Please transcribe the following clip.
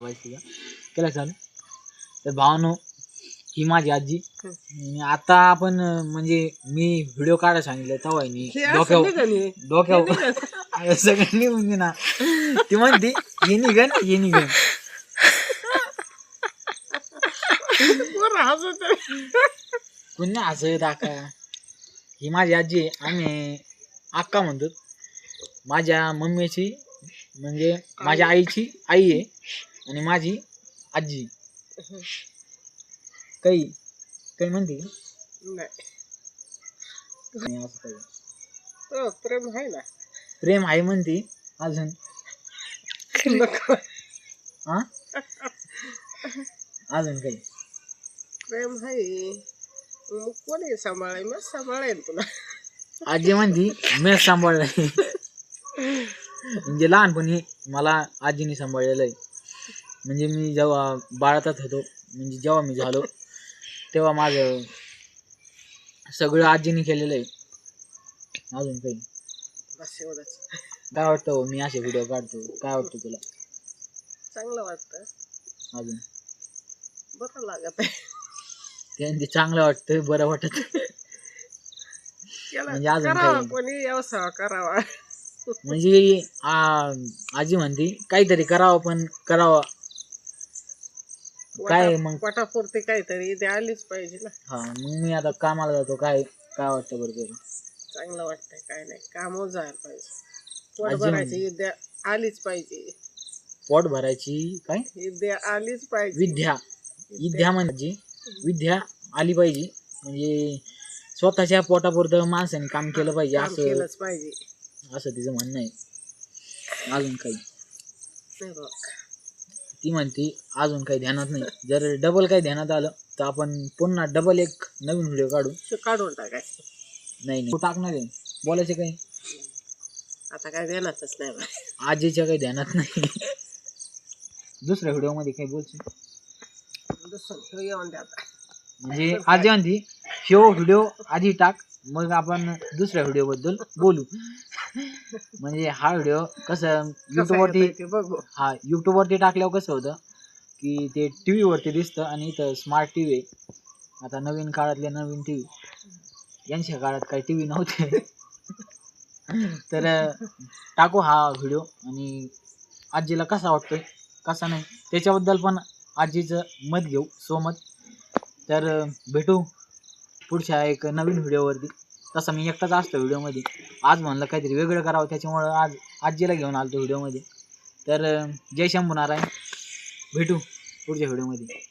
केला चालू? तर भावानो ही माझी आजी. आणि आता आपण म्हणजे मी व्हिडिओ काढायला सांगितलं तेव्हा मी डोक्यावर. डोक्यावर अरे सगळं निघून घे ना. ती म्हणते हे निघन हे निघन. हसत. पुन्हा हसत आका ही माझी आजी आहे. आम्ही आक्का म्हणतो. माझ्या मम्मीची म्हणजे माझ्या आईची आई आहे. आणि माझी आजी. काही काही म्हणते का? नाही. नाही असं काही. तो प्रेम आहे ना. प्रेम आहे म्हणते अजून. नको. हा अजून काही. प्रेम आहे. मग कोणी सांभाळाय? मग सांभाळेल तुला. आजी म्हणती मी सांभाळलंय. म्हणजे लहानपणी मला आजीने सांभाळलेलं आहे. म्हणजे मी जेव्हा बाळातच होतो म्हणजे जेव्हा मी झालो तेव्हा माझं सगळं आजीने केलेलं आहे. अजून काही बस एवढंच काय वाटतं हो, मी असे व्हिडिओ काढतो. काय वाटतं तुला? चांगलं वाटतं. अजून? बरं लागत आहे. त्यांचे चांगलं वाटतं बरं वाटत. केला. म्हणजे अजून करावा काही? कोणी व्यवसाय करावा. म्हणजे आ, आजी म्हणते काहीतरी करावं पण करावं. काय मग? पोटापुरती काहीतरी ते आलीच पाहिजे ना. हा मग मी आता कामाला जातो. काय काय वाटतं बरं तुला? चांगलं वाटतंय काय नाही. काम जायला पाहिजे. पोट भरायची विद्या आलीच पाहिजे. पोट भरायची काय? विद्या आलीच पाहिजे. विद्या. विद्या म्हणजे? विद्या आली पाहिजे. म्हणजे स्वतःच्या पोटापुरतं माणसाने काम केलं पाहिजे काम असं केलंच पाहिजे. असं तिचं म्हणणं आहे. अजून काही? नाही बा. ती म्हणते अजून काही ध्यानात नाही. जर डबल काही ध्यानात आलं तर आपण पुन्हा डबल एक नवीन व्हिडिओ काढू. काढून टाकायचं. नाही नाही. तू टाकणार आहे. बोलायचे काही? आता काय देणारच नाही बा. आजीच्या काही ध्यानात नाही. दुसऱ्या व्हिडिओमध्ये काही बोलशील? दुसरं ठेव येऊन द्या आता. म्हणजे आजी म्हणती ह्यो व्हिडिओ आधी टाक मग आपण दुसऱ्या व्हिडिओ बद्दल बोलू. म्हणजे हा व्हिडिओ कसं युट्यूबवरती हा युट्यूबवरती टाकल्यावर कसं होतं की ते टी व्हीवरती दिसतं आणि इथं स्मार्ट टी व्ही आता नवीन काळातले नवीन टी व्ही यांच्या काळात काही टी व्ही नव्हते. तर टाकू हा व्हिडिओ आणि आजीला कसा वाटतोय कसा नाही त्याच्याबद्दल पण आजीचं मत घेऊ सोमत तर भेटू पुढच्या एक नवीन व्हिडिओवरती तसं मी एकटाच असतो व्हिडिओमध्ये. आज म्हणलं काहीतरी वेगळं करावं त्याच्यामुळं आज आजीला घेऊन आलो व्हिडिओमध्ये. तर जय शंभू नारायण भेटू पुढच्या व्हिडिओमध्ये.